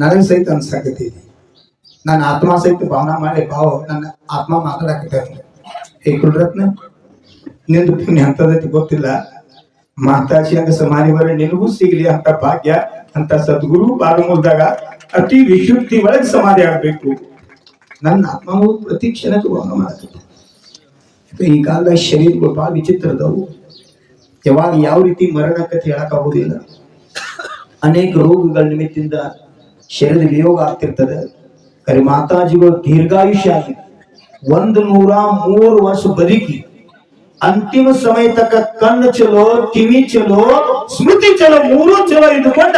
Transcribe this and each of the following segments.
ನನಗೆ ಸಹಿತ ಅನ್ಸಾಕತ್ತೈತಿ ನನ್ನ ಆತ್ಮ ಸಹಿತ ಭಾವನಾ ಮಾಡಿ ಭಾವ ನನ್ನ ಆತ್ಮ ಮಾತಾಡಕತ್ತೈತಿ ಹೇ ಕುಲ್ರತ್ನ ನಿಂದು ಪುಣ್ಯ ಅಂತದೈತಿ ಗೊತ್ತಿಲ್ಲ. ಮಾತಾಜಿ ಅಂತ ಸಮಾಧಿ ಬರ ನಿನಗೂ ಸಿಗ್ಲಿ ಅಂತ ಭಾಗ್ಯ, ಅಂತ ಸದ್ಗುರು ಬಾಲಮೂಲದಾಗ ಅತಿ ವಿಶುದ್ಧಿ ಒಳಗೆ ಸಮಾಧಿ ಆಗ್ಬೇಕು. ನನ್ನ ಆತ್ಮವು ಪ್ರತಿ ಕ್ಷಣಕ್ಕೂ ಭಾವನೆ ಮಾಡಕತ್ತೆ. ಈ ಕಾಲದ ಶರೀರಗಳು ಬಹಳ ವಿಚಿತ್ರ ಅದಾವು. ಯಾವಾಗ ಯಾವ ರೀತಿ ಮರಣಕ್ಕೆ ಹೇಳಕ್ ಆಗುದಿಲ್ಲ. ಅನೇಕ ರೋಗಗಳ ನಿಮಿತ್ತಿಂದ ಶರೀರದ ವಿಯೋಗ ಆಗ್ತಿರ್ತದೆ. ಕರೆ ಮಾತಾಜಿಗಳು ದೀರ್ಘಾಯುಷ್ಯ ಆಗಿ ಒಂದು ನೂರ ಮೂರು ವರ್ಷ ಬದುಕಿ. ಅಂತಿಮ ಸಮಯ ತಕ್ಕ ಕಣ್ಣು ಚಲೋ, ಕಿವಿ ಚಲೋ, ಸ್ಮೃತಿ ಚಲೋ, ಮೂರು ಚಲೋ ಇದ್ದುಕೊಂಡ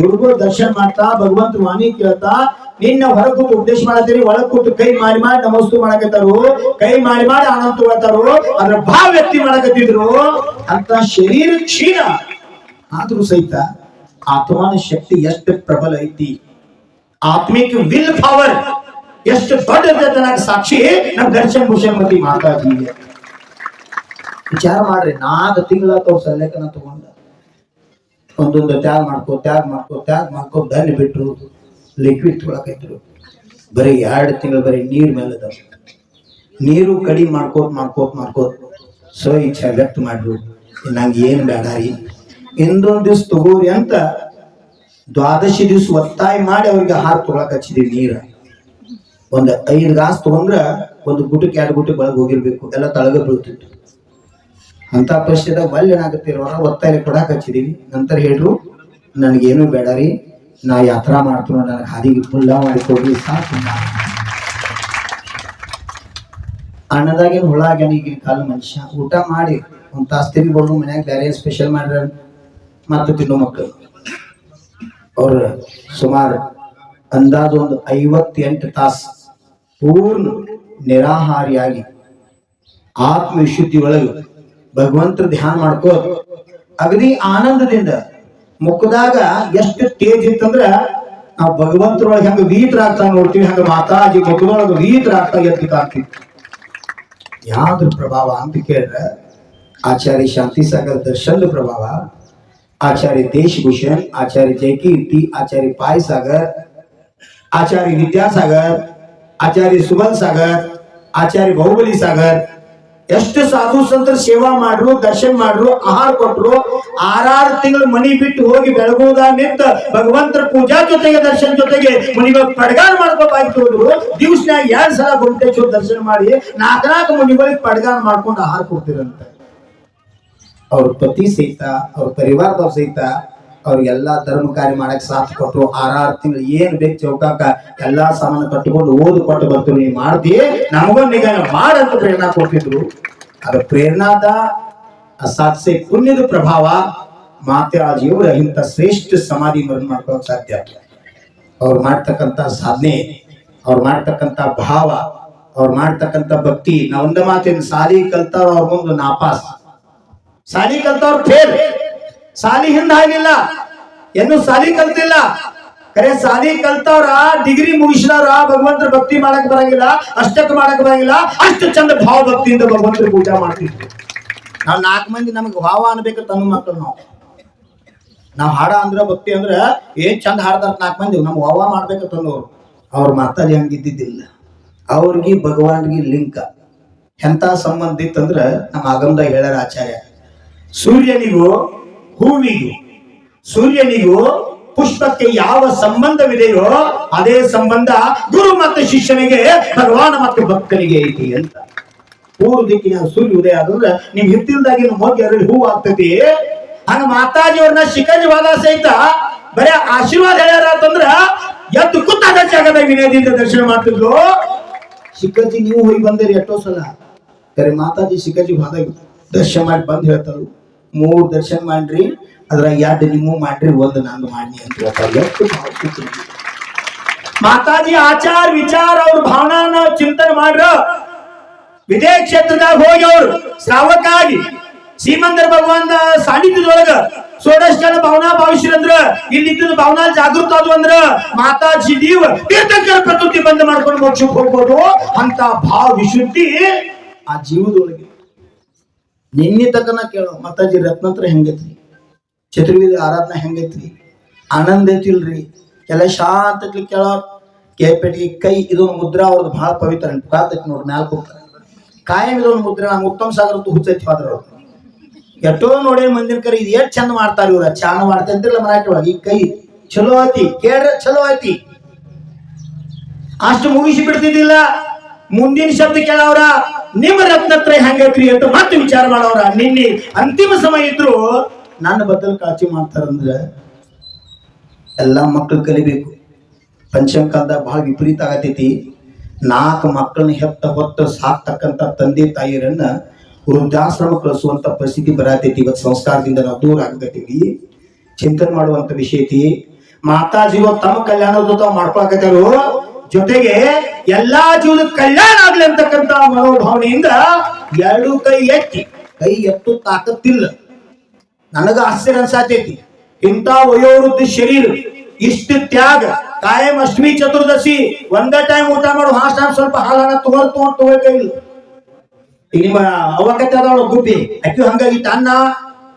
ಗುರುಗಳು ದರ್ಶನ ಮಾಡ್ತಾ, ಭಗವಂತ ವಾಣಿ ಕೇಳ್ತಾ, ನಿನ್ನ ಹೊರ ಕೂತು ಉಪದೇಶ ಮಾಡತ್ತೀರಿ, ಒಳಗ್ ಕೈ ಮಾಡಿ ಮಾಡಿ ನಮಸ್ತು ಮಾಡಕತ್ತಾರು, ಕೈ ಮಾಡಿ ಮಾಡಿ ಆನಂದ ತಗೊಳ್ತಾರು ಅದ್ರ ಭಾವ ವ್ಯಕ್ತಿ ಮಾಡಕತ್ತಿದ್ರು, ಅಂತ ಶರೀರ ಕ್ಷೀಣ. ಆದ್ರೂ ಸಹಿತ ಆತ್ಮನ ಶಕ್ತಿ ಎಷ್ಟು ಪ್ರಬಲ ಐತಿ. ಆತ್ಮಿಕ ವಿಲ್ ಪವರ್ ಎಷ್ಟು ದೊಡ್ಡದ ಸಾಕ್ಷಿ ನಮ್ ದರ್ಶನ್ ಭೂಷಣ್ ಮತಿ ಮಾತಾಜಿ ವಿಚಾರ ಮಾಡ್ರಿ, ನಾಲ್ಕು ತಿಂಗಳ ಅವ್ರ ಸಲ್ಲೇಖನ ತಗೊಂಡ. ಒಂದೊಂದು ತ್ಯಾಗ ಮಾಡ್ಕೋ ತ್ಯಾಗ ಮಾಡ್ಕೋ ತ್ಯಾಗ ಮಾಡ್ಕೋ ಧನ್ಯ ಬಿಟ್ರು ಲಿಕ್ವಿಡ್ ತೊಳಕೈತ್ರು. ಬರೀ ಎರಡು ತಿಂಗಳು ಬರೀ ನೀರ್ ಮೇಲೆ ಅದಾವ. ನೀರು ಕಡಿಮೆ ಮಾಡ್ಕೋತ್ ಮಾಡ್ಕೋತ್ ಮಾಡ್ಕೋತ್ ಸೊ ಇಚ್ಛೆ ವ್ಯಕ್ತ ಮಾಡ್ರು. ನಂಗೆ ಏನು ಬೇಡ ಇನ್ನೊಂದ್ ದಿವ್ಸ ತಗೋರಿ ಅಂತ ದ್ವಾದಶಿ ದಿವ್ಸ ಒತ್ತಾಯ ಮಾಡಿ ಅವ್ರಿಗೆ ಹಾಲು ತೊಗೊಳಕ್ ಹಚ್ಚಿದೀವಿ ನೀರ. ಒಂದ್ ಐದು ಗಾಸ್ ತಗೊಂಡ್ರ ಒಂದು ಗುಟಕ್ಕೆ ಎರಡು ಗುಟಕ್ಕೆ ಒಳಗೆ ಹೋಗಿರ್ಬೇಕು. ಎಲ್ಲ ತಳಗ ಬೀಳ್ತಿತ್ತು. ಅಂತ ಪರಿಸ್ಥಿತಿದಾಗ ಒಳ್ಳೆ ಏನಾಗುತ್ತೆ ಒತ್ತಾಯ ಕೊಡಕ್ ಹಚ್ಚಿದೀವಿ. ನಂತರ ಹೇಳ್ರು, ನನಗೇನು ಬೇಡ ರೀ. ನಾ ಯಾತ್ರಾ ಮಾಡ್ತೀನೋ ನನಗೆ ಹಾದಿಗೆ ಪುಲ್ಲ ಮಾಡಿ ಕೊಡ್ರಿ, ಸಾಕು ಅಣ್ಣದಾಗಿನ ಹುಳ ಆಗ್ಯಾನ ಈಗಿನ ಕಾಲ ಮನುಷ್ಯ. ಊಟ ಮಾಡಿ, ಒಂದ್ ತಾಸ್ ತಿನ್ಬೋದು ಮನ್ಯಾಗ ಬೇರೆ ಸ್ಪೆಷಲ್ ಮಾಡ್ರ ಮತ್ತೆ ತಿನ್ನೋ ಮಕ್ಕಳು. ಅವರು ಸುಮಾರು ಅಂದಾಜು ಒಂದು ಐವತ್ತೆಂಟು ತಾಸು ಪೂರ್ಣ ನಿರಾಹಾರಿಯಾಗಿ ಆತ್ಮವಿಶುದ್ಧಿ ಒಳಗೆ ಭಗವಂತರ ಧ್ಯಾನ ಮಾಡ್ಕೋ ಅಗದಿ ಆನಂದದಿಂದ ಮುಖದಾಗ ಎಷ್ಟು ತೇಜ್ ಇತ್ತಂದ್ರ ನಾವು ಭಗವಂತರೊಳಗೆ ಹೆಂಗ ವೀತರಾಗ್ತಾ ನೋಡ್ತೀವಿ, ಹಂಗ ಮಾತಾಜಿ ಮುಖದೊಳಗೆ ವೀತರಾಗ್ತಾ ಎದ್ದು ಕಾಣ್ತೀವಿ. ಯಾವ್ದ್ರ ಪ್ರಭಾವ ಅಂತ ಕೇಳಿದ್ರೆ ಆಚಾರ್ಯ ಶಾಂತಿ ಸಾಗರ್ ದರ್ಶನದ ಪ್ರಭಾವ ಆಚಾರ್ಯ ದೇಶಭೂಷಣ್ ಆಚಾರ್ಯ ಜಯಕೀರ್ತಿ ಆಚಾರ್ಯ ಪಾಯ್ ಸಾಗರ್ ಆಚಾರ್ಯ ವಿದ್ಯಾಸಾಗರ್ ಆಚಾರ್ಯ ಸುಬಲ್ ಸಾಗರ್ ಆಚಾರ್ಯ ಬಾಹುಬಲಿ ಸಾಗರ್ ಎಷ್ಟು ಸಾಧು ಸಂತರ ಸೇವಾ ಮಾಡ್ರು ದರ್ಶನ ಮಾಡ್ರು ಆಹಾರ ಕೊಟ್ರು ಆರಾರು ತಿಂಗಳು ಮನಿ ಬಿಟ್ಟು ಹೋಗಿ ಬೆಳಗುವುದ ನಿಂತ ಭಗವಂತರ ಪೂಜಾ ಜೊತೆಗೆ ದರ್ಶನ ಜೊತೆಗೆ ಮುನಿಗಳು ಪಡ್ಗಾರ ಮಾಡ್ಕೋಬಾಯ್ತು ಹೋದ್ರು ದಿವ್ಸನ್ಯಾಗ ಎರಡ್ ಸಲ ಗುಂಟೇಶ್ವರ ದರ್ಶನ ಮಾಡಿ ನಾಲ್ಕನಾಲ್ಕು ಮುನಿಗಳಿಗೆ ಪಡ್ಗಾರ ಮಾಡ್ಕೊಂಡು ಆಹಾರ ಕೊಡ್ತಿರಂತೆ ಅವ್ರ ಪತಿ ಸಹಿತ, ಅವ್ರ ಪರಿವಾರದವ್ರ ಸಹಿತ ಅವ್ರಿಗೆಲ್ಲಾ ಧರ್ಮ ಕಾರ್ಯ ಮಾಡಕ್ ಸಾಥ್ ಕೊಟ್ಟು ಆರಾರು ತಿಂಗಳು ಏನ್ ಬೇಕು ಚೌಕಾಕ ಎಲ್ಲಾ ಸಾಮಾನು ಕಟ್ಟಿಕೊಂಡು ಓದು ಕೊಟ್ಟು ಬರ್ತು ನೀವು ಮಾಡ್ತಿ ನಮಗೊಂದು ಈಗ ಮಾಡಂತ ಪ್ರೇರಣಾ ಕೊಟ್ಟಿದ್ರು ಅದ್ರ ಪ್ರೇರಣಾದ ಸಾಧಿಸಿ ಪುಣ್ಯದ ಪ್ರಭಾವ ಮಾತಾಜಿಯವರ ಇಂಥ ಶ್ರೇಷ್ಠ ಸಮಾಧಿ ಮರಣ ಮಾಡ್ಕೊಳಕ್ ಸಾಧ್ಯ. ಅವ್ರು ಮಾಡ್ತಕ್ಕಂತ ಸಾಧನೆ, ಅವ್ರು ಮಾಡ್ತಕ್ಕಂತ ಭಾವ, ಅವ್ರು ಮಾಡ್ತಕ್ಕಂತ ಭಕ್ತಿ ನಾ ಒಂದ ಮಾತಿನ ಸಾಲಿ ಕಲ್ತಾರ ಅವ್ರ ಮುಂದೆ ನಾಪಾಸ್. ಸಾಲಿ ಕಲ್ತವ್ರು ಫೇಲ್ ಸಾಲಿ ಹಿಂದ ಆಗಿಲ್ಲ ಏನು ಸಾಲಿ ಕಲ್ತಿಲ್ಲ. ಕರೆ ಸಾಲಿ ಕಲ್ತವ್ರ ಡಿಗ್ರಿ ಮುಗಿಸಿದವ್ರ, ಭಗವಂತರ ಭಕ್ತಿ ಮಾಡಕ್ ಬರಂಗಿಲ್ಲ ಅಷ್ಟಕ್ಕೆ ಮಾಡಕ್ ಬರಂಗಿಲ್ಲ, ಅಷ್ಟು ಚಂದ ಭಾವ ಭಕ್ತಿಯಿಂದ ಭಗವಂತರ ಪೂಜಾ ಮಾಡ್ತಿದ್ವಿ ನಾವ್ ನಾಲ್ಕು ಮಂದಿ ನಮಗೆ ಭಾವ ಅನ್ಬೇಕು ತನ್ನ ಮಕ್ಕಳು ನಾವು. ನಾವು ಹಾಡ ಅಂದ್ರೆ ಭಕ್ತಿ ಅಂದ್ರೆ ಏನ್ ಚಂದ ಹಾಡ್ತಾರ ನಾಲ್ಕು ಮಂದಿ, ನಮ್ಗೆ ಭಾವ ಮಾಡ್ಬೇಕು ತಂದವ್ರು ಅವ್ರ ಮಾತಾಡಿ ಹಂಗಿದ್ದಿದ್ದಿಲ್ಲ. ಅವ್ರಿಗೆ ಭಗವಾನ್ಗೆ ಲಿಂಕ. ಎಂತ ಸಂಬಂಧ ಇತ್ತಂದ್ರ ನಮ್ಮ ಆಗಮದಾಗ ಹೇಳ್ಯಾರ ಆಚಾರ್ಯ. ಸೂರ್ಯನಿಗೂ ಹೂವಿಗೂ ಸೂರ್ಯನಿಗೂ ಪುಷ್ಪಕ್ಕೆ ಯಾವ ಸಂಬಂಧವಿದೆಯೋ ಅದೇ ಸಂಬಂಧ ಗುರು ಮತ್ತು ಶಿಷ್ಯನಿಗೆ, ಭಗವಾನ ಮತ್ತು ಭಕ್ತನಿಗೆ ಐತಿ ಅಂತ. ಪೂರ್ವ ದಿಕ್ಕಿನ ಸೂರ್ಯ ಉದಯ ಆದ್ರೆ ನಿಮ್ ಹಿತ್ತಿಲ್ದಾಗಿನ ಮೋದಿ ಅದ್ರಲ್ಲಿ ಹೂ ಆಗ್ತತಿ. ಹಂಗ ಮಾತಾಜಿಯವ್ರನ್ನ ಶಿಖಂಜವಾದ ಸಹಿತ ಬರೇ ಆಶೀರ್ವಾದ ಹೇಳ್ಯಾರ ಅಂತಂದ್ರ ಎದ್ದು ಕುತ್ತಾದ ಜಾಗದ ವಿನಯದಿಂದ ದರ್ಶನ ಮಾಡ್ತಿದ್ರು. ಶಿಖಜಿ ನೀವು ಹೋಗಿ ಬಂದಿರಿ ಎಷ್ಟೋ ಸಲ. ಕರೆ ಮಾತಾಜಿ ಶಿಖಜಿ ಹೋದಾಗ ದರ್ಶನ ಮಾಡಿ ಬಂದ್ ಹೇಳ್ತಾರು ಮೂರ್ ದರ್ಶನ ಮಾಡ್ರಿ ಅದ್ರಾಗ ಎರಡು ನಿಮ್ಮ ಮಾಡ್ರಿ ಒಂದು ನಂದು ಮಾಡಿ ಅಂತ ಹೇಳ್ತಾರೆ. ಮಾತಾಜಿ ಆಚಾರ ವಿಚಾರ ಅವ್ರ ಭಾವನಾನ ಚಿಂತನೆ ಮಾಡ್ರ. ವಿದೇಶ ಕ್ಷೇತ್ರದಾಗ ಹೋಗಿ ಅವ್ರು ಶ್ರಾವಕಾಗಿ ಶ್ರೀಮಂತರ ಭಗವಾನ್ ಸಾನ್ನಿಧ್ಯದೊಳಗ ಸೋಡಷ್ಟು ಜನ ಭಾವನಾ ಭಾವಿಸಿರಂದ್ರ ಇಲ್ಲಿದ್ದ ಭಾವನಾ ಜಾಗೃತ ಆದ್ವು ಅಂದ್ರ ಮಾತಾಜಿ ನೀವ್ ತೀರ್ಥಂಕರ ಪ್ರಕೃತಿ ಬಂದ್ ಮಾಡ್ಕೊಂಡು ಮೋಕ್ಷಕ್ಕೆ ಹೋಗ್ಬೋದು ಅಂತ ಭಾವ ವಿಶುದ್ಧಿ ಆ ಜೀವದೊಳಗೆ ನಿನ್ನೆ ತಕನ ಕೇಳೋ, ಮಾತಾಜಿ, ರತ್ನತ್ರ ಹೆಂಗೈತ್ರಿ? ಚತುರ್ವೇದಿ ಆರಾಧನೆ ಹೆಂಗೈತ್ರಿ? ಆನಂದ ಐತಿಲ್ರಿ? ಎಲ್ಲ ಶಾಂತ ಕೇಳೋ? ಕೇಳ್ಪೆಟ್ಟಿಗೆ ಕೈ ಇದೊಂದು ಮುದ್ರಾ ಅವ್ರದ್ದು ಬಹಳ ಪವಿತ್ರ ಕಾತೈತಿ ನೋಡ್ರಿ, ಮ್ಯಾಲ್ ಹೋಗ್ತಾರೆ ಕಾಯಂ ಇದೊಂದು ಮುದ್ರೆ, ನಂಗೆ ಉತ್ತಮ ಸಾಗರ ಹುಚ್ಚೈತಿ ಹೋದ್ರ ಎಷ್ಟೋ ನೋಡಿ ಮಂದಿನ ಕರೆ, ಇದು ಎಷ್ಟು ಚಂದ ಮಾಡ್ತಾರ ಇವ್ರ? ಚಾನ ಮಾಡ್ತಾ ಇದ್ರಲ್ಲ ಮರಾಠಿ ಒಳಗೆ, ಈ ಕೈ ಚಲೋ ಐತಿ, ಕೇಳ್ರ ಚಲೋ ಐತಿ. ಅಷ್ಟು ಮುಗಿಸಿ ಬಿಡ್ತಿದ್ದಿಲ್ಲ? ಮುಂದಿನ ಶಬ್ದ ಕೇಳವ್ರ, ನಿಮ್ಮ ರತ್ನತ್ರ ಹೆಂಗೈತ್ರಿ ಅಂತ ಮತ್ತೆ ವಿಚಾರ ಮಾಡವ್ರ. ನಿನ್ನೆ ಅಂತಿಮ ಸಮಯ ಇದ್ರು ನನ್ನ ಬದಲು ಕಾಳಜಿ ಮಾಡ್ತಾರಂದ್ರ ಎಲ್ಲ ಮಕ್ಕಳು ಕಲಿಬೇಕು. ಪಂಚಮ ಕಾಲದಾಗ ಬಹಳ ವಿಪರೀತ ಆಗತೈತಿ. ನಾಲ್ಕು ಮಕ್ಕಳನ್ನ ಹೆತ್ತ ಹೊತ್ತು ಸಾಕ್ತಕ್ಕಂಥ ತಂದೆ ತಾಯಿಯರನ್ನ ವೃದ್ಧಾಶ್ರಮ ಕಳಿಸುವಂತ ಪರಿಸ್ಥಿತಿ ಬರತೈತಿ. ಇವತ್ತು ಸಂಸ್ಕಾರದಿಂದ ನಾವು ದೂರ ಆಗತೈತಿ. ಚಿಂತನೆ ಮಾಡುವಂತ ವಿಷಯ ಐತಿ. ಜೀವ ತಮ್ಮ ಕಲ್ಯಾಣದ ತಾವು ಮಾಡ್ಕೊಳಕತ್ತಾರು ಜೊತೆಗೆ ಎಲ್ಲಾ ಜೀವದ ಕಲ್ಯಾಣ ಆಗ್ಲಿ ಅಂತಕ್ಕಂತ ಮನೋಭಾವನೆಯಿಂದ ಎರಡು ಕೈ ಎತ್ತಿ, ಕೈ ಎತ್ತು ತಾಕತ್ತಿಲ್ಲ. ನನಗ ಆಶ್ಚರ್ಯ ಅನ್ಸಾತೈತಿ. ಇಂಥ ವಯೋವೃದ್ಧ ಶರೀರ, ಇಷ್ಟು ತ್ಯಾಗ, ಕಾಯಂ ಅಷ್ಟಮಿ ಚತುರ್ದಶಿ, ಒಂದೇ ಟೈಮ್ ಊಟ ಮಾಡು ಹಾಸ್ಟ್ ಟೈಮ್ ಸ್ವಲ್ಪ ಹಾಲನ್ನ ತೋರ್ ತಗೊಂಡ್ ತಗೋಬೇಕಿಲ್ಲ ಈಗ ನಿಮ್ಮ ಅವಕತೆ ಅದಾವ ಗುಬ್ಬಿ, ಅಕ್ಕಿ ಹಂಗಾಗಿ ಅನ್ನ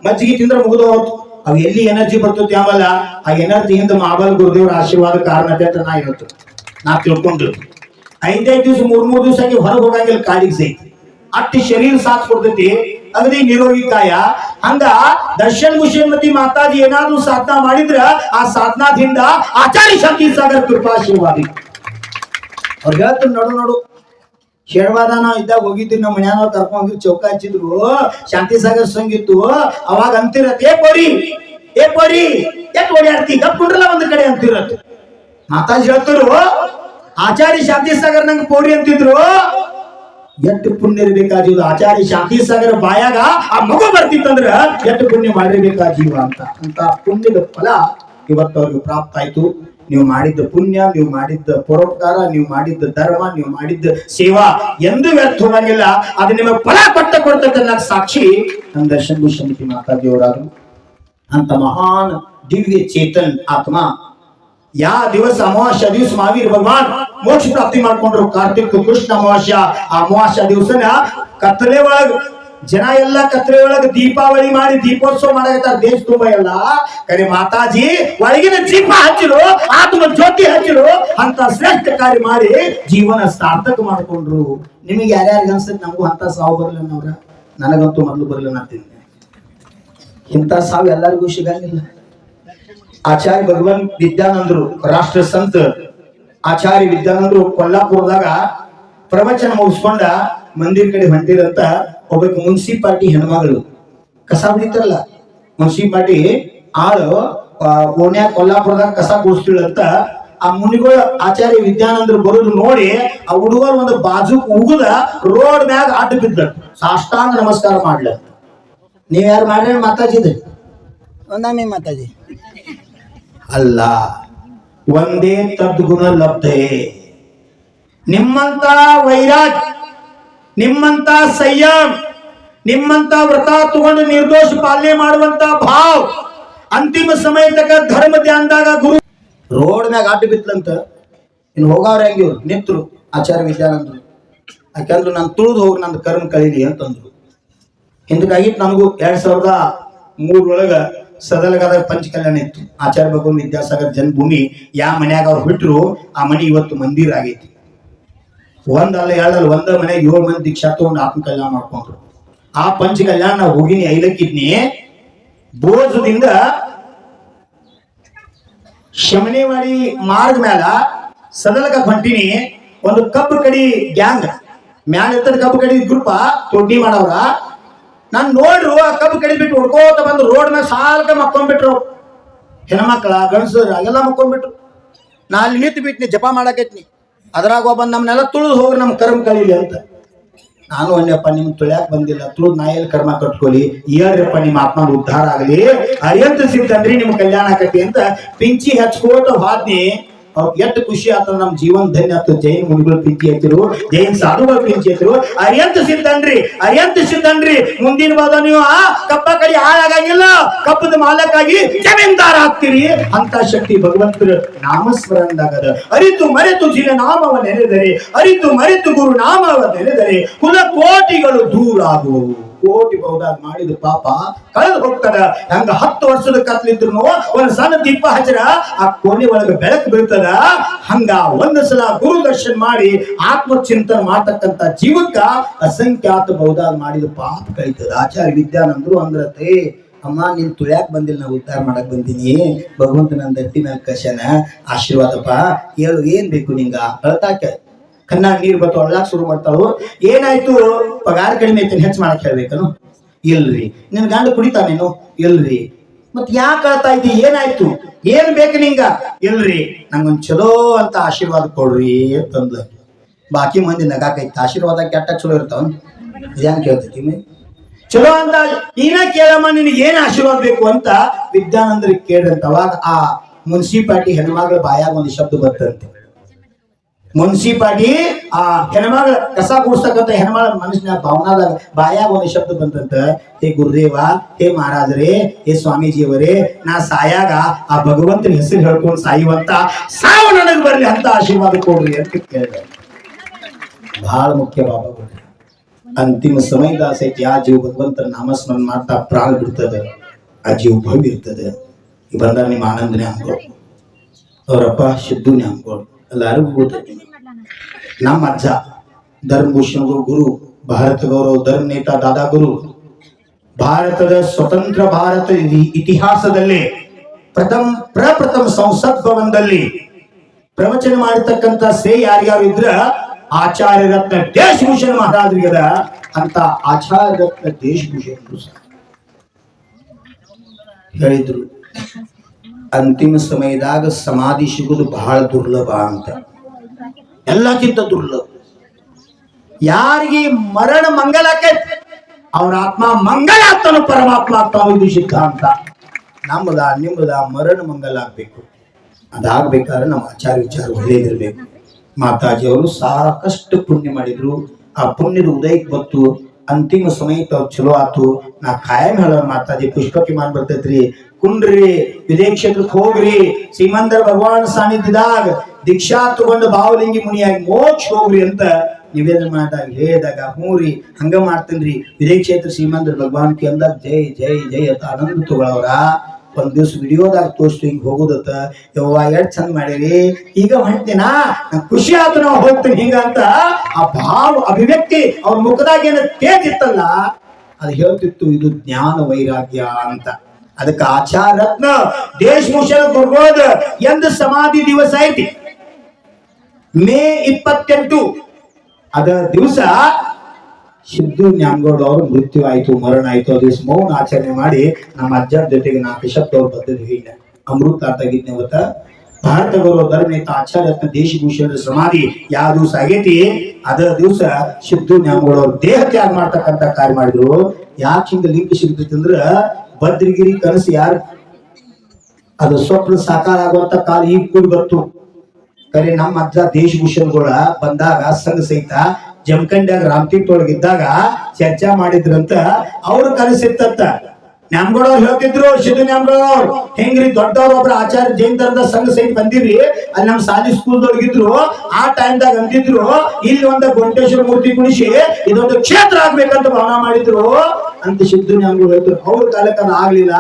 ಮಜ್ಜಿಗೆ ತಿಂದ್ರೆ ಮುಗಿದು ಹೋಯ್ತು ಅವ್ ಎಲ್ಲಿ ಎನರ್ಜಿ ಬರ್ತೈತಿ ಆಮೇಲೆ ಆ ಎನರ್ಜಿಯಿಂದ ಮಾಬಲ್ ಗುರುದೇವ್ರ ಆಶೀರ್ವಾದ ಕಾರಣ ಅಂತ ನಾ ಇವತ್ತು ನಾ ತಿಳ್ಕೊಂಡು ಐದೈದು ದಿವಸ ಮೂರ್ ಮೂರ್ ದಿವಸ ಹೊರಗೆ ಹೋಗಂಗಿಲ್ಲ ಕಾಡಿಗೆ ಸೈತಿ ಅಟ್ಟಿ ಶರೀರ ಸಾಥ್ ಕೊಡ್ತೈತಿ ಅಂದ್ರೆ ನಿರೋಗಿ ಕಾಯ. ಹಂಗ ದರ್ಶನ್ ಮುಷನ್ಮತಿ ಮಾತಾಜಿ ಏನಾದ್ರು ಸಾಧನಾ ಮಾಡಿದ್ರ, ಆ ಸಾಧನಾದಿಂದ ಆಚಾರ್ಯ ಶಕ್ತಿ ಸಾಗರ್ ಕೃಪಾಶೀರ್ವಾದಿ ಅವ್ರು ಹೇಳ್ತಾರೆ ನೋಡು ನೋಡು. ಶೇರ್ವಾದನ ಇದ್ದಾಗ ಹೋಗಿದ್ವಿ ನಮ್ಮ ಮನ್ಯಾನವ್ರು ಕರ್ಕೊಂಡ್ ಚೌಕ ಹಚ್ಚಿದ್ರು. ಶಾಂತಿ ಸಾಗರ್ ಸಂಗಿತ್ತು ಅವಾಗ ಅಂತಿರತ್ ಏ ಪೋರಿ ಏ ಪೋರಿ, ಯಾಕೆ ಓಡಾಡ್ತಿ ಗಪ್ಕೊಂಡ್ರಲ್ಲ ಒಂದ್ ಕಡೆ ಅಂತಿರತ್ ಮಾತಾಜಿ ಹೇಳ್ತರು ಆಚಾರ್ಯ ಶಾಂತಿ ಸಾಗರ್ ನಂಗೆ ಪೌರಿ ಅಂತಿದ್ರು. ಎಷ್ಟು ಪುಣ್ಯ ಇರ್ಬೇಕಾಜೀವ, ಆಚಾರ್ಯ ಶಾಂತಿ ಸಾಗರ ಬಾಯಾಗ ಆ ಮಗು ಬರ್ತಿತ್ತಂದ್ರ ಎಷ್ಟು ಪುಣ್ಯ ಮಾಡಿರ್ಬೇಕಾಜೀವ ಅಂತ. ಅಂತ ಪುಣ್ಯದ ಫಲ ಇವತ್ತು ಅವ್ರಿಗೆ ಪ್ರಾಪ್ತ ಆಯ್ತು. ನೀವು ಮಾಡಿದ್ದ ಪುಣ್ಯ, ನೀವು ಮಾಡಿದ್ದ ಪರೋಪಕಾರ, ನೀವು ಮಾಡಿದ್ದ ಧರ್ಮ, ನೀವು ಮಾಡಿದ್ದ ಸೇವಾ ಎಂದು ವ್ಯರ್ಥ ಹೋಗಂಗಿಲ್ಲ. ಅದು ನಿಮಗೆ ಫಲ ಕೊಟ್ಟ ಕೊಡ್ತಕ್ಕಂಥ ಸಾಕ್ಷಿ ನಮ್ಮ ದರ್ಶನ್ ಮಾತಾ ದೇವರಾದ್ರು ಅಂತ ಮಹಾನ್ ದಿವ್ಯ ಚೇತನ್ ಆತ್ಮ ಯಾ ದಿವಸ ಅಮಾವಾಸ್ಯ ದಿವಸ ಮಹಾವೀರ ಭಗವಾನ್ ಮೋಕ್ಷ ಪ್ರಾಪ್ತಿ ಮಾಡ್ಕೊಂಡ್ರು. ಕಾರ್ತಿಕ್ ಕೃಷ್ಣ ಅಮಾವಾಸ್ಯ. ಆ ಅಮಾವಾಸ್ಯ ದಿವಸನ ಕತ್ತಲೆ ಒಳಗ, ಜನ ಎಲ್ಲ ಕತ್ತಲೆ ಒಳಗ ದೀಪಾವಳಿ ಮಾಡಿ ದೀಪೋತ್ಸವ ಮಾಡಕತ್ತಾರ. ದೇಶ ತುಂಬಾ ಎಲ್ಲ. ಕರೆ ಮಾತಾಜಿ, ಒಳಗಿನ ದೀಪ ಹಚ್ಚಿರು, ಆತ್ಮ ಜ್ಯೋತಿ ಹಚ್ಚಿರು. ಅಂತ ಶ್ರೇಷ್ಠ ಕಾರ್ಯ ಮಾಡಿ ಜೀವನ ಸಾರ್ಥಕ ಮಾಡ್ಕೊಂಡ್ರು. ನಿಮಗೆ ಯಾರ್ಯಾರಿಗೆ ಅನ್ಸುತ್ತೆ? ನಮಗೂ ಅಂತ ಸಾವು ಬರಲ್ಲ ಅವ್ರ ನನಗಂತೂ ಮೊದಲು ಬರಲ್ಲ ಅಂತ ಇಂಥ ಸಾವು ಎಲ್ಲರಿಗೂ ಸಿಗಂಗಿಲ್ಲ. ಆಚಾರ್ಯ ಭಗವನ್ ವಿದ್ಯಾನಂದರು, ರಾಷ್ಟ್ರ ಸಂತ ಆಚಾರ್ಯ ವಿದ್ಯಾನಂದರು ಕೊಲ್ಲಾಪುರದಾಗ ಪ್ರವಚನ ಮುಗಿಸ್ಕೊಂಡ ಮಂದಿರ ಕಡೆ ಹೊಂಟಿರಂತ ಒಬ್ಬ ಮುನ್ಸಿಪಾಲ್ಟಿ ಹೆಣ್ಮಗಳು. ಕಸ ಬಿಡಿತಾರಲ್ಲ ಮುನ್ಸಿಪಾಲ್ಟಿ ಆಳು ಓಣ್ಯಾಗ ಕೊಲ್ಲಾಪುರದಾಗ ಕಸ ಕೂಡಿಸ್ತಿಳಂತ ಆ ಮುನಿಗಳು ಆಚಾರ್ಯ ವಿದ್ಯಾನಂದರು ಬರೋದು ನೋಡಿ ಆ ಹುಡುಗರು ಒಂದು ಬಾಜು ಉಗುದ ರೋಡ್ ಮ್ಯಾಗ ಅಡ್ಡ ಬಿದ್ದ. ಸಾಷ್ಟಾಂಗ ನಮಸ್ಕಾರ ಮಾಡ್ಲ. ನೀವ್ ಯಾರು ಮಾಡ್ರಿ ಮಾತಾಜಿದ್ರಿ? ಒಂದಾಮಿ ಮಾತಾಜಿ. ಅಲ್ಲ. ಒಂದೇ ತದ್ಗುಣ ಲಬ್ಧೆ. ನಿಮ್ಮಂತ ವೈರಾಗ್, ನಿಮ್ಮಂತ ಸಂಯಮ್ ನಿಮ್ಮಂತ ವ್ರತ ತಗೊಂಡು ನಿರ್ದೋಷ ಪಾಲನೆ ಮಾಡುವಂತ ಭಾವ್ ಅಂತಿಮ ಸಮಯ ತಕ ಧರ್ಮ ಧ್ಯಾನದಾಗ ಗುರು ರೋಡ್ ಮ್ಯಾಗ ಅಡ್ಡ ಬಿತ್ತಲಂತ ಇನ್ನು ಹೋಗವ್ರ ಹೆಂಗಿವ್ರು ನಿಂತರು ಆಚಾರ್ಯ ವಿದ್ಯಾನಂದರು ಯಾಕಂದ್ರೆ ನಾನು ತುಳಿದು ಹೋಗಿ ನಂದು ಕರ್ಮ ಕಳೀಲಿ ಅಂತಂದ್ರು. ಹಿಂದಕ್ಕಾಗಿತ್ತು ನನಗೂ ಎರಡ್ ಸಾವಿರದ ಮೂರೊಳಗ ಸದಲಗದ ಪಂಚ ಕಲ್ಯಾಣ ಇತ್ತು. ಆಚಾರ್ಯ ಭಗವಾನ್ ವಿದ್ಯಾಸಾಗರ್ ಜನ್ಮಭೂಮಿ ಯಾವ ಮನ್ಯಾಗ ಅವ್ರು ಬಿಟ್ರು, ಆ ಮನೆ ಇವತ್ತು ಮಂದಿರ ಆಗೈತಿ. ಒಂದಲ್ಲ ಎರಡಲ್ಲ ಒಂದ ಮನೆ ಏಳು ಮಂದಿ ದೀಕ್ಷಾ ತಗೊಂಡು ಆತ್ಮ ಕಲ್ಯಾಣ ಮಾಡ್ಕೊಂಡ್ರು. ಆ ಪಂಚ ಕಲ್ಯಾಣ ನಾ ಹೋಗಿನಿ ಐಲಕ್ಕಿದ್ನಿ. ಬೋಜದಿಂದ ಶಮನೇವಾಡಿ ಮಾರ್ಗ ಮ್ಯಾಲ ಸದಲಕ ಹೊಂಟಿನಿ. ಒಂದು ಕಬ್ಬು ಕಡಿ ಗ್ಯಾಂಗ್, ಮ್ಯಾಲ ಇರ್ತದ ಕಬ್ಬು ಕಡಿ ಗ್ರೂಪ ತೊಡ್ಡಿ ಮಾಡವ್ರ. ನಾನ್ ನೋಡ್ರು, ಆ ಕಬ್ಬು ಕಡಿ ಬಿಟ್ಟು ಹೊಡ್ಕೋತ ಬಂದು ರೋಡ್ ಮೇಲೆ ಸಾಲ್ಕ ಮಕ್ಕೊಂಡ್ಬಿಟ್ರು. ಹೆಣ್ಮಕ್ಳ, ಗಂಡಸರ ಎಲ್ಲ ಮಕ್ಕೊಂಡ್ಬಿಟ್ರು. ನಾ ಅಲ್ಲಿ ನಿಂತು ಬಿಟ್ನಿ, ಜಪ ಮಾಡಕೈತ್ನಿ. ಅದ್ರಾಗ ಒಬ್ಬ ನಮ್ಮನ್ನೆಲ್ಲ ತುಳಿದು ಹೋಗ್ರಿ ನಮ್ಮ ಕರ್ಮ ಕಳೀಲಿ ಅಂತ. ನಾನು ಅಣ್ಣಪ್ಪ ನಿಮ್ ತುಳ್ಯಾಕ್ ಬಂದಿಲ್ಲ. ತುಳಿದು ನಾ ಎಲ್ಲಿ ಕರ್ಮ ಕಟ್ಕೊಳ್ಳಿ ಏಳ್ರಿಪ್ಪ ನಿಮ್ಮ ಆತ್ಮ ಉದ್ಧಾರ ಆಗಲಿ. ಅರಿಯಂತ ಸಿಗ್ತಂದ್ರಿ ನಿಮ್ ಕಲ್ಯಾಣ ಆಕತಿ ಅಂತ ಪಿಂಚಿ ಹಚ್ಕೋತ ಹೋದ್ನಿ. ಅವ್ರಿಗೆ ಎಷ್ಟು ಖುಷಿ ಆತ ನಮ್ ಜೀವನ ಧನ್ಯ ಆತು. ಜೈನ್ ಮುನಿಗಳು ಪ್ರೀತಿ ಐತಿರು ಜೈನ್ ಸಾಧುಗಳು ಪ್ರೀತಿ ಐತಿರು ಅರಿಯಂತ ಸಿದ್ಧನ್ರಿ ಅರಿಯಂತ ಸಿದ್ಧನ್ರಿ. ಮುಂದಿನ ಬಾದ ನೀವು, ಆ ಕಪ್ಪ ಕಡಿ ಹಾಳಾಗಂಗಿಲ್ಲ. ಕಪ್ಪದ ಮಾಲಕ್ಕಾಗಿ ಜಮೀನ್ದಾರ ಆಗ್ತೀರಿ. ಅಂತ ಶಕ್ತಿ ಭಗವಂತರ ನಾಮಸ್ಮರಣದಾಗದ. ಅರಿತು ಮರೆತು ಜಿನ ನಾಮವ ನೆನೆದರೆ ಅರಿತು ಮರೆತು ಗುರು ನಾಮವ ನೆನೆದರೆ ಕುಲ ಕೋಟಿಗಳು ದೂರ ಆಗುವವು ಕೋಟಿ ಬಹುದಾಗ ಮಾಡಿದ ಪಾಪ ಕಳೆದು ಹೋಗ್ತದ ಹಂಗ ಹತ್ತು ವರ್ಷದ ಕತ್ಲಿದ್ರು ಒಂದ್ ಸಣ್ಣ ದೀಪ ಹಚ್ಚರ, ಆ ಕೋಣೆ ಒಳಗ ಬೆಳಕು ಬೀಳ್ತದ. ಹಂಗ ಒಂದು ಸಲ ಗುರು ದರ್ಶನ ಮಾಡಿ ಆತ್ಮಚಿಂತನ ಮಾಡ್ತಕ್ಕಂತ ಜೀವಕ್ಕ ಅಸಂಖ್ಯಾತ ಬಹುದಾಗ ಮಾಡಿದ ಪಾಪ ಕಳಿತದ ಆಚಾರ್ಯ ವಿದ್ಯಾನಂದ್ರು ಅಂದ್ರತೆ, ಅಮ್ಮ, ನೀನ್ ತುಳ್ಯಾಕ್ ಬಂದಿಲ್ಲ, ನಾ ಉದ್ಧಾರ ಮಾಡಕ್ ಬಂದೀನಿ. ಭಗವಂತ ನನ್ನ ದಟ್ಟಿ ಕಶನ ಆಶೀರ್ವಾದಪ್ಪ ಹೇಳು ಏನ್ ಬೇಕು ನಿಂಗ? ಅಳ್ತಾಕ ಕಣ್ಣಾಗ ನೀರ್ ಬತ್ತು ಅಳ್ಳಾಕ್ ಶುರು ಮಾಡ್ತಾಳು. ಏನಾಯ್ತು? ಪಗಾರ ಕಡಿಮೆ ಐತೆ ಹೆಚ್ಚು ಮಾಡಕ್ ಹೇಳ್ಬೇಕನು? ಇಲ್ರಿ. ನಿನ್ ಗಂಡ ಕುಡಿತಾನೇನು? ಇಲ್ರಿ. ಮತ್ ಯಾಕೆ ಆತಾ ಇದ್ದಿ? ಏನಾಯ್ತು? ಏನ್ ಬೇಕು ನಿಂಗ? ಇಲ್ರಿ. ನಂಗೊಂದ್ ಚಲೋ ಅಂತ ಆಶೀರ್ವಾದ ಕೊಡ್ರಿ ಅಂತಂದ್ಲ. ಬಾಕಿ ಮಂದಿ ನಗಾಕೈತಿ. ಆಶೀರ್ವಾದ ಕೆಟ್ಟ ಚಲೋ ಇರ್ತಾವ ಇದ್ಯಾನ್ ಕೇಳ್ತೈತಿ ಚಲೋ ಅಂತ ನೀನ ಕೇಳಮ್ಮ, ನಿನಗೆ ಏನ್ ಆಶೀರ್ವಾದ ಬೇಕು ಅಂತ ವಿದ್ಯಾನಂದ್ರಿಗೆ ಕೇಳ್ರಂತ ಅವಾಗ ಆ ಮುನ್ಸಿಪಾಲ್ಟಿ ಹೆಣ್ಮಗಳ ಬಾಯಾಗ ಒಂದು ಶಬ್ದ ಬರ್ತಂತೆ ಮುನ್ಸಿಪಾಲ್ಟಿ ಆ ಹೆಣ್ಮಗಳ ಕಸ ಕೂಡ್ಸ್ತಕ್ಕಂಥ ಹೆಣ್ಮಗಳ ಮನುಷ್ಯನ ಭಾವನಾದಾಗ ಬಾಯಾಗ ಒಂದು ಶಬ್ದ ಬಂತಂತ, ಹೇ ಗುರುದೇವ, ಹೇ ಮಹಾರಾಜರೇ, ಹೇ ಸ್ವಾಮೀಜಿಯವರೇ, ನಾ ಸಾಯಾಗ ಆ ಭಗವಂತನ ಹೆಸರು ಹೇಳ್ಕೊಂಡು ಸಾಯುವಂತ, ಸಾವು ನನಗೆ ಬರ್ಲಿ ಅಂತ ಆಶೀರ್ವಾದ ಕೊಡ್ರಿ ಅಂತ ಕೇಳಿದೆ. ಬಹಳ ಮುಖ್ಯ ಬಾಬಾ ಅಂತಿಮ ಸಮಯದ ಐತಿ, ಆ ಜೀವ ಭಗವಂತನ ನಾಮಸ್ಮರಣ ಮಾಡ್ತಾ ಪ್ರಾಣ ಬಿಡ್ತದೆ, ಆ ಜೀವ ಭವ್ಯ ಇರ್ತದೆ. ಈ ಬಂದ ನಿಮ್ಮ ಆನಂದನೇ ಅಂದ್ಕೊಳು. ಅವರಪ್ಪ ಸಿದ್ದು ಅಂದ್ಕೊಳು. ಎಲ್ಲರಿಗೂ ಗೊತ್ತೈತಿ ನಮ್ಮ ಅಜ್ಜ ಧರ್ಮಭೂಷಣ ಗುರು, ಭಾರತ ಗೌರವ, ಧರ್ಮ ನೇತ, ದಾದಾ ಗುರು, ಭಾರತದ ಸ್ವತಂತ್ರ ಭಾರತ ಇತಿಹಾಸದಲ್ಲಿ ಪ್ರಥಮ, ಪ್ರಪ್ರಥಮ ಸಂಸತ್ ಭವನದಲ್ಲಿ ಪ್ರವಚನ ಮಾಡಿರ್ತಕ್ಕಂಥ ಸೇ ಯಾರ್ಯಾರು ಇದ್ರ? ಆಚಾರ್ಯ ರತ್ನ ದೇಶಭೂಷಣ ಮಹಾರಾಜರಿಗದ ಅಂತ ಆಚಾರ್ಯ ರತ್ನ ದೇಶಭೂಷಣ ಹೇಳಿದ್ರು. ಅಂತಿಮ ಸಮಯದಾಗ ಸಮಾಧಿ ಸಿಗುವುದು ಬಹಳ ದುರ್ಲಭ ಅಂತ. ಎಲ್ಲಕ್ಕಿಂತ ದುರ್ಲಭ. ಯಾರಿಗೆ ಮರಣ ಮಂಗಲ ಅವರ ಅವ್ರ ಆತ್ಮ ಮಂಗಲ ಆತನು ಪರಮಾತ್ಮ ಆಗ್ತಾವ ಇದು ಸಿದ್ಧಾಂತ. ನಮ್ಮದ ನಿಮ್ಮದ ಮರಣ ಮಂಗಲ ಆಗ್ಬೇಕು. ಅದಾಗ್ಬೇಕಾದ್ರೆ ನಮ್ಮ ಆಚಾರ ವಿಚಾರ ಒಳ್ಳೇದಿರ್ಬೇಕು. ಮಾತಾಜಿಯವರು ಸಾಕಷ್ಟು ಪುಣ್ಯ ಮಾಡಿದ್ರು. ಆ ಪುಣ್ಯದ ಉದಯಕ್ಕೆ ಬಂತು. ಅಂತಿಮ ಸಮಯಕ್ಕೆ ಅವ್ರು ಚಲೋ ಆತು ನಾ ಕಾಯಂ ಹೇಳ ಮಾತಾಜಿ ಪುಷ್ಪಕ್ಕೆ ಮಾನ್ ಬರ್ತೈತ್ರಿ. ಕುಂಡ್ರಿ ಕ್ಷೇತ್ರಕ್ಕೆ ಹೋಗ್ರಿ. ಶ್ರೀಮಂತರ ಭಗವಾನ್ ಸಾನ್ನಿಧ್ಯದಾಗ ದೀಕ್ಷಾ ತಗೊಂಡು ಭಾವಲಿಂಗಿ ಮುನಿಯಾಗಿ ಮೋಕ್ಷ ಹೋಗ್ರಿ ಅಂತ ನಿವೇದನೆ ಮಾಡಿದಾಗ ಹೇಳಿದಾಗ ಹ್ಞೂ ರೀ, ಹಂಗ ಮಾಡ್ತೇನ್ರಿ. ವಿದೇಶ ಕ್ಷೇತ್ರ ಶ್ರೀಮಂತರ ಭಗವಾನ್ ಅಂದಾಗ ಜೈ ಜೈ ಜೈ ಅಂತ ಆನಂದ ತಗೊಳವ್ರ. ಒಂದ್ ದಿವ್ಸ ವಿಡಿಯೋದಾಗ ತೋರಿಸ್ತು ಹಿಂಗ್ ಹೋಗುದತ್ತ. ಯವ್ವ, ಎಷ್ಟ್ ಚಂದ ಮಾಡಿರಿ. ಈಗ ಹೊಂಟಿನಾ ಖುಷಿ ಆತು, ನಾವು ಹೋಗ್ತೀನಿ ಹಿಂಗ ಅಂತ ಆ ಭಾವ ಅಭಿವ್ಯಕ್ತಿ ಅವ್ರ ಮುಖದಾಗ ಏನ ತೇಜ್ ಇತ್ತಲ್ಲ ಅದು ಹೇಳ್ತಿತ್ತು, ಇದು ಜ್ಞಾನ ವೈರಾಗ್ಯ ಅಂತ. ಅದಕ್ಕೆ ಆಚಾರ ರತ್ನ ದೇಶಭೂಷಣ ಕೊಡ್ಬೋದ ಎಂದು ಸಮಾಧಿ ದಿವಸ ಐತಿ. ಮೇ ಇಪ್ಪತ್ತೆಂಟು ಅದ ದಿವಸ ಸಿದ್ದು ನ್ಯಾಮಗೌಡ ಅವರು ಮೃತ್ಯು ಆಯ್ತು, ಮರಣ ಆಯ್ತು, ಅದು ಮೌನ ಆಚರಣೆ ಮಾಡಿ ನಮ್ಮ ಅಜ್ಜರ ಜೊತೆಗೆ ನಾ ಶಬ್ದ ಅವ್ರು ಬದ್ದದ್ದು ಇಲ್ಲ ಅಮೃತ ಗೊತ್ತ ಭಾರತ ಗೌರವ ಧರ್ಮೇತ ಆಚಾರ್ಯತ್ನ ದೇಶಭೂಷಣ ಸಮಾಧಿ ಯಾವ ದಿವಸ ಆಗೈತಿ? ಅದ ದಿವಸ ಸಿದ್ದು ನ್ಯಾಮಗೌಡ ದೇಹತ್ಯಾಗ ದೇಹ ತ್ಯಾಗ ಮಾಡ್ತಕ್ಕಂತ ಕಾರ್ಯ ಮಾಡಿದ್ರು. ಯಾಕೆ ಹಿಂಗ ಲಿಂಕ್ ಸಿಗ್ತೈತಿ ಅಂದ್ರ ಬದ್ರಿಗಿರಿ ಕನಸು ಯಾರು? ಅದು ಸ್ವಪ್ನ ಸಾಕಾರ ಆಗುವಂತ ಕಾಲ ಈಗ ಕೂಡ ಬಂತು. ಕರೆ ನಮ್ಮ ಅಜ್ಜ ದೇಶಭೂಷಣಗಳ ಬಂದಾಗ, ಸಂಘ ಸಹಿತ ಜಮಖಂಡ್ಯಾಗ ರಾಮತೀರ್ಥ ಒಳಗಿದ್ದಾಗ ಚರ್ಚಾ ಮಾಡಿದ್ರಂತ ಅವ್ರ ಕನಸಿತ್ತಂತ ನ್ಯಾಮಗೌಡ ಅವ್ರು ಹೇಳ್ತಿದ್ರು, ಸಿದ್ದು ನ್ಯಾಮಗೌಡ ಅವ್ರು ಹೆಂಗ್ರಿ ದೊಡ್ಡವ್ರ ಒಬ್ರು ಆಚಾರ್ಯ ಜೈನ್ ಧರ್ಮದ ಸಂಘ ಸಹಿತ ಬಂದಿರಿ, ಅಲ್ಲಿ ನಮ್ಮ ಸಾಲಿ ಸ್ಕೂಲ್ದೊಳಗಿದ್ರು ಆ ಟೈಮ್ದಾಗ ಅಂದಿದ್ರು, ಇಲ್ಲಿ ಒಂದು ಗೊಂಟೇಶ್ವರ ಮೂರ್ತಿ ಕುಣಿಸಿ, ಇದೊಂದು ಕ್ಷೇತ್ರ ಆಗ್ಬೇಕಂತ ಭಾವನಾ ಮಾಡಿದ್ರು. ಅಂತ ಸಿದ್ದು ನ್ಯಾಮಗೌಡ ಹೋಯ್ತು ಅವ್ರ ಕಾಲಕ್ಕ ಆಗ್ಲಿಲ್ಲ.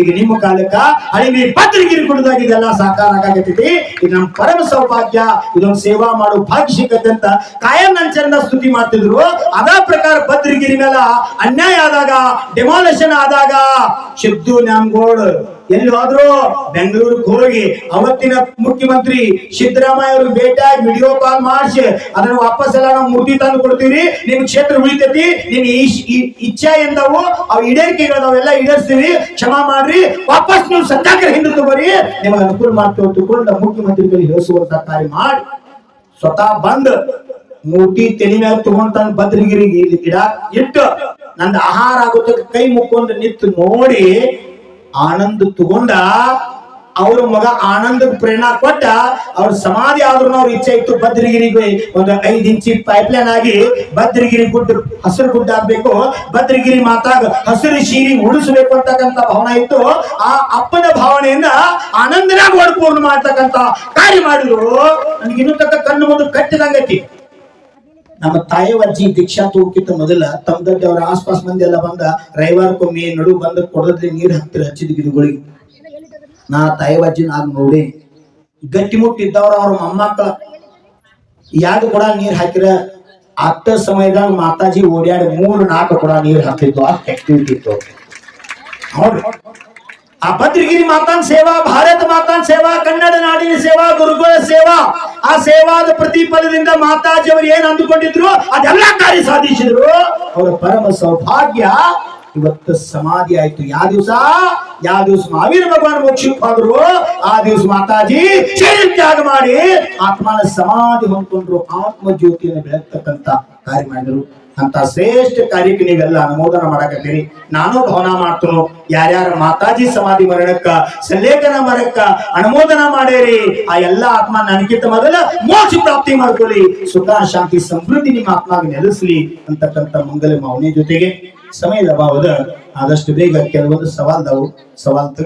ಈಗ ನಿಮ್ಮ ಕಾಲಕ್ಕ ಅಳಿವಿ ಪತ್ರಿಕೆ ಕುಡಿದಾಗ ಇದೆಲ್ಲ ಸಾಕಾರ ಆಗಾಕತ್ತೈತಿ. ಇದು ನಮ್ಮ ಪರಮ ಸೌಭಾಗ್ಯ, ಇದೊಂದು ಸೇವಾ ಮಾಡೋ ಭಾಗ್ಯ ಅಂತ ಕಾಯಂ ನಂಚರನ್ನ ಸ್ತುತಿ ಮಾಡ್ತಿದ್ರು. ಅದ ಪ್ರಕಾರ ಪತ್ರಿಕೆ ಮೇಲೆ ಅನ್ಯಾಯ ಆದಾಗ ಡೆಮಾಲೇಷನ್ ಆದಾಗ ಸಿದ್ದು ನ್ಯಾಮಗೌಡ್ ಎಲ್ಲಿ ಹೋದ್ರು ಬೆಂಗಳೂರಿಗೆ ಹೋಗಿ, ಅವತ್ತಿನ ಮುಖ್ಯಮಂತ್ರಿ ಸಿದ್ದರಾಮಯ್ಯ ಅವ್ರಿಗೆ ಭೇಟಿಯಾಗಿ ವಿಡಿಯೋ ಕಾಲ್ ಮಾಡಿಸಿ, ಅದನ್ನು ವಾಪಸ್ ಎಲ್ಲ ನಾವು ಮೂರ್ತಿ ತಂದು ಕೊಡ್ತೀವಿ ನಿಮ್ ಕ್ಷೇತ್ರ ಉಳಿತೈತಿ ನಿಮ್ ಇಚ್ಛೆ ಎಂದವು, ಅವು ಈಡೇರಿಕೆಗಳದವೆಲ್ಲ ಈಡೇರಿಸ್ತೀವಿ ಕ್ಷಮಾ ಮಾಡ್ರಿ. ವಾಪಸ್ ನೀವು ಸತ್ಯಾಗ್ರಹ ಹಿಂದೆ ತಗೋರಿ ನಿಮಗೆ ಅನುಕೂಲ ಮಾಡ್ತೇವೆ ತಿಳ್ಕೊಂಡು ಮುಖ್ಯಮಂತ್ರಿಗಳಿಗೆ ಹೇಳಿಸುವಂತ ಕಾರ್ಯ ಮಾಡಿ. ಸ್ವತಃ ಬಂದ್ ಮೂರ್ತಿ ತೆಲಿ ಮ್ಯಾಗ ತಗೊಂಡ್ ತಂದ್ ಇಲ್ಲಿ ಗಿಡ ಇಟ್ಟು ನಂದು ಆಹಾರ ಆಗೋದಕ್ಕೆ ಕೈ ಮುಕ್ಕೊಂಡು ನಿಂತು ನೋಡಿ ಆನಂದ ತಗೊಂಡ, ಅವ್ರ ಮಗ ಆನಂದ ಪ್ರೇರಣಾ ಕೊಟ್ಟ, ಅವ್ರ ಸಮಾಧಿ ಆದ್ರೂ ಅವ್ರ ಇಚ್ಛೆ ಇತ್ತು ಭದ್ರಗಿರಿಗೆ. ಒಂದು ಐದ್ ಇಂಚಿ ಪೈಪ್ಲೈನ್ ಆಗಿ ಭದ್ರಗಿರಿ ಗುಡ್ಡ, ಹಸಿರು ಗುಡ್ಡ ಆಗ್ಬೇಕು. ಭದ್ರಗಿರಿ ಮಾತಾಗ ಹಸಿರು ಶೀರಿ ಉಳಿಸ್ಬೇಕು ಅಂತಕ್ಕಂತ ಭಾವನೆ ಇತ್ತು. ಆ ಅಪ್ಪನ ಭಾವನೆಯನ್ನ ಆನಂದನಾಗ ಒಡ್ಕೊಂಡು ಮಾಡ್ತಕ್ಕಂತ ಕಾರ್ಯ ಮಾಡಿದ್ರು. ನನಗೆ ಇನ್ನೂ ತಕ್ಕ ಕಣ್ಣು ಮುಂದೆ ಕಟ್ಟಿದಂಗೈತಿ. ನಮ್ಮ ತಾಯಿ ಅಜ್ಜಿ ದೀಕ್ಷಾ ತಗೋಕ್ಕಿಂತ ಮೊದಲ ತಮ್ದಡ್ಡಿ ಅವ್ರ ಆಸ್ಪಾಸ್ ಮಂದಿ ಎಲ್ಲ ಬಂದ ರವಿವಾರಕ್ಕೊಮ್ಮೆ ನಡು ಬಂದ ಕೊಡದ್ಲಿ ನೀರ್ ಹಾಕ್ತಿರ ಹಚ್ಚಿದ ಗಿಡಗಳಿಗೆ. ನಾ ತಾಯಿ ಅಜ್ಜಿ ಆಗ ನೋಡಿ, ಗಟ್ಟಿ ಮುಟ್ಟಿದ್ದವ್ರ ಅವ್ರ ಮೊಮ್ಮಕ್ಕಳ ಯಾವ್ದು ಕೂಡ ನೀರ್ ಹಾಕಿರ, ಅತ್ತ ಸಮಯದಾಗ ಮಾತಾಜಿ ಓಡ್ಯಾಡಿ ಮೂರು ನಾಲ್ಕು ಕೂಡ ನೀರ್ ಹಾಕಿದ್ದು ಆ ಆಕ್ಟಿವಿಟಿ ಇತ್ತು. ನೋಡ್ರಿ. ಆ ಭದ್ರಗಿರಿ ಮಾತಾನ್ ಸೇವಾ, ಭಾರತ ಮಾತಾನ್ ಸೇವಾ, ಕನ್ನಡ ನಾಡಿನ ಸೇವಾ, ಗುರುಗಳ ಸೇವಾ, ಆ ಸೇವಾದ ಪ್ರತಿಫಲದಿಂದ ಮಾತಾಜಿ ಅವರು ಏನ್ ಅಂದುಕೊಂಡಿದ್ರು? ಅದೆಲ್ಲ ಕಾರ್ಯ ಸಾಧಿಸಿದ್ರು. ಅವರ ಪರಮ ಸೌಭಾಗ್ಯ ಇವತ್ತು ಸಮಾಧಿ ಆಯ್ತು. ಯಾವ ದಿವಸ? ಯಾವ ದಿವಸ ಮಹಾವೀರ ಭಗವಾನ್ ಮೋಕ್ಷಕ್ಕೆ ಹೋದ್ರು. ಆ ದಿವಸ ಮಾತಾಜಿ ತ್ಯಾಗ ಮಾಡಿ ಆತ್ಮನ ಸಮಾಧಿ ಹೊಂದ್ಕೊಂಡ್ರು. ಆತ್ಮ ಜ್ಯೋತಿಯನ್ನು ಬೆಳಗ್ತಕ್ಕಂತ ಕಾರ್ಯ ಮಾಡಿದ್ರು. ಅಂತ ಶ್ರೇಷ್ಠ ಕಾರ್ಯಕ್ಕೆ ನೀವೆಲ್ಲ ಅನುಮೋದನ ಮಾಡಕತ್ತೀರಿ. ನಾನು ಭವನ ಮಾಡ್ತನು. ಯಾರ್ಯಾರ ಮಾತಾಜಿ ಸಮಾಧಿ ಮರಣಕ್ಕ, ಸಲ್ಲೇಖನ ಮರಕ್ಕ ಅನುಮೋದನ ಮಾಡೇರಿ. ಆ ಎಲ್ಲ ಆತ್ಮ ನನಗಿಂತ ಮೊದಲ ಮೋಕ್ಷ ಪ್ರಾಪ್ತಿ ಮಾಡ್ಕೊಳ್ಳಿ. ಸುಖ, ಶಾಂತಿ, ಸಮೃದ್ಧಿ ನಿಮ್ಮ ಆತ್ಮಾಗ ನೆಲೆಸಲಿ ಅಂತಕ್ಕಂತ ಮಂಗಲ ಭಾವನೆ ಜೊತೆಗೆ ಸಮಯದ ಅಭಾವದ ಆದಷ್ಟು ಬೇಗ ಕೆಲವೊಂದು ಸವಾಲ್ದವು ಸವಾಲ್